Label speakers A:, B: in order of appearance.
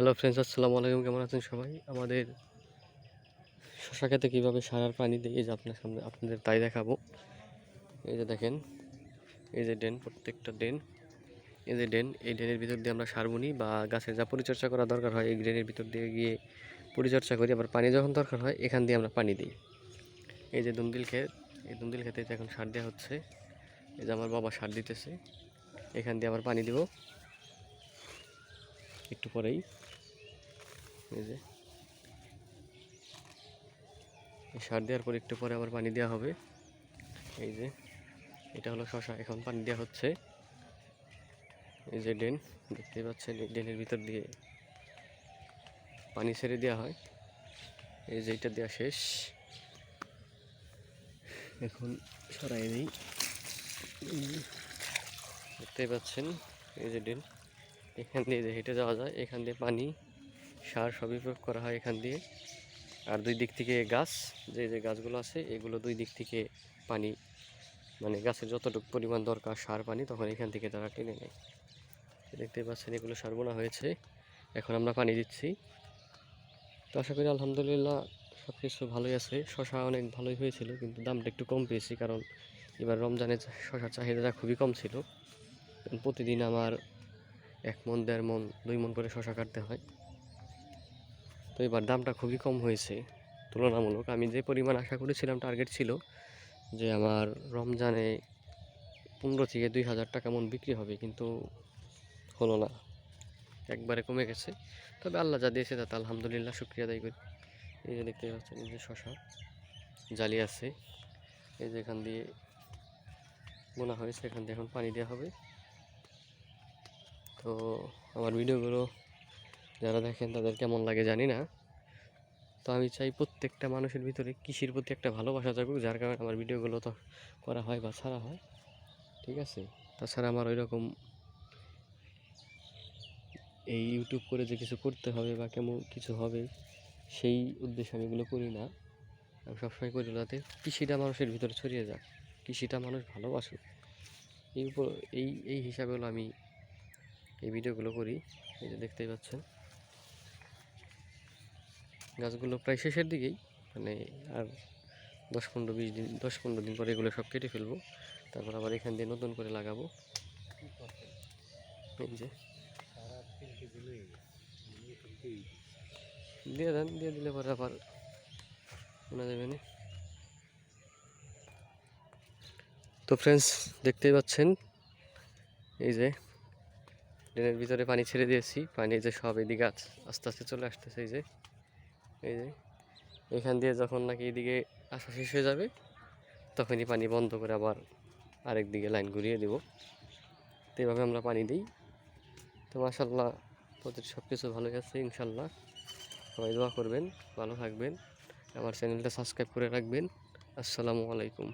A: Hello friends আসসালামু আলাইকুম। কেমন আছেন সবাই? আমাদের শশা খেতে কীভাবে সারার পানি দিই, এই যে আপনার সামনে আপনাদের তাই দেখাবো। এই যে দেখেন, এই যে ড্রেন, প্রত্যেকটা ড্রেন, এই যে ড্রেন, এই ড্রেনের ভিতর দিয়ে আমরা সার বুনি বা গাছের যা পরিচর্যা করা দরকার হয়, এই ড্রেনের ভিতর দিয়ে গিয়ে পরিচর্যা করি, আবার পানি যখন দরকার হয়, এখান দিয়ে আমরা পানি দিই। এই যে দুন্দিল ক্ষেত, এই দুন্দিল ক্ষেতে এখন সার দেওয়া হচ্ছে, এই যে আমার বাবা সার দিতেছে, এখান দিয়ে আবার পানি দিব। একটু পরেই। এই যে। সার দেওয়ার পর একটু পরে আবার পানি দেওয়া হবে। এই যে, এটা হলো শশা। এখন পানি দেওয়া হচ্ছে। এই যে ড্রেন, দেখতেই পাচ্ছেন, এই ড্রেনের ভিতর দিয়ে পানি ছেড়ে দেওয়া হয়। এই যে, এটা দেওয়া শেষ। এখন সরাই এই দেখতেই পাচ্ছেন, এই যে ড্রেন। এখান দিয়ে যে হেঁটে যাওয়া যায়, এখান দিয়ে পানি সার সবই প্রয়োগ করা হয় এখান দিয়ে। আর দুই দিক থেকে গাছ, যে যে গাছগুলো আছে, এগুলো দুই দিক থেকে পানি মানে গাছের যতটুকু পরিমাণ দরকার সার, পানি, তখন এখান থেকে তারা টেনে নেয়। দেখতে পাচ্ছেন এগুলো সার বোনা হয়েছে। এখন আমরা পানি দিচ্ছি। তো আশা করি আলহামদুলিল্লাহ সব কিছু ভালোই আছে। শশা অনেক ভালোই হয়েছিল, কিন্তু দামটা একটু কম পেয়েছি, কারণ এবার রমজানে শশার চাহিদাটা খুবই কম ছিল। প্রতিদিন আমার এক মন, দেড় মন, দুই মন করে শশা কাটতে হয়। তো এবার দামটা খুবই কম হয়েছে। তুলনামূলক আমি যে পরিমাণ আশা করেছিলাম টার্গেট ছিল যে আমার রমজানে পনেরো থেকে দুই হাজার টাকা মন বিক্রি হবে, কিন্তু হলো না। একবারে কমে গেছে। তবে আল্লাহ যা দিয়েছে তাতে আলহামদুলিল্লাহ শুক্রিয়া আদায় করি। এই যে দেখতে পাচ্ছেন যে শশা জালি আছে। এই যে এখান দিয়ে বোনা হয়েছে, এখান দিয়ে এখন পানি দেওয়া হবে। তো আমার ভিডিওগুলো যারা দেখেন তাদের কেমন লাগে জানি না। তো আমি চাই প্রত্যেকটা মানুষের ভিতরে কৃষির প্রতি একটা ভালোবাসা থাকুক, যার কারণে আমার ভিডিওগুলো তো করা হয় বা ছাড়া হয়। ঠিক আছে? তাছাড়া আমার ওই রকম এই ইউটিউব করে যে কিছু করতে হবে বা কেমন কিছু হবে, সেই উদ্দেশ্যে আমি এগুলো করি না। আমি সবসময় করি যাতে কৃষিটা মানুষের ভিতরে ছড়িয়ে যাক, কৃষিটা মানুষ ভালোবাসুক। এই উপর এই এই হিসাবে হলো আমি এই ভিডিওগুলো করি। এই যে দেখতেই পাচ্ছেন। গাছগুলো প্রায় শেষের দিকেই। মানে আর দশ পনেরো বিশ দিন, দশ পনেরো দিন পরে এগুলো সব কেটে ফেলব। তারপর আবার এখান দিয়ে নতুন করে লাগাবো। যে। দিয়ে দেন, দিয়ে দিলে পরে আবার শোনা যাবে না। তো ফ্রেন্ডস দেখতেই পাচ্ছেন? এই যে, ড্রেনের ভিতরে পানি ছেড়ে দিয়েছি। পানি যে সব এদিকে আস- আস্তে আস্তে চলে আসতেছে, এই যে। এই যে, এখান দিয়ে যখন নাকি এদিকে আসা শেষ হয়ে যাবে, তখনই পানি বন্ধ করে আবার আরেক দিকে লাইন ঘুরিয়ে দেব। তো এইভাবে আমরা পানি দিই। তো মাসাল্লাহ প্রতি সব কিছু ভালোই আছে ইনশাল্লাহ সবাই দোয়া করবেন, ভালো থাকবেন। আমার চ্যানেলটা সাবস্ক্রাইব করে রাখবেন। আসসালামু আলাইকুম।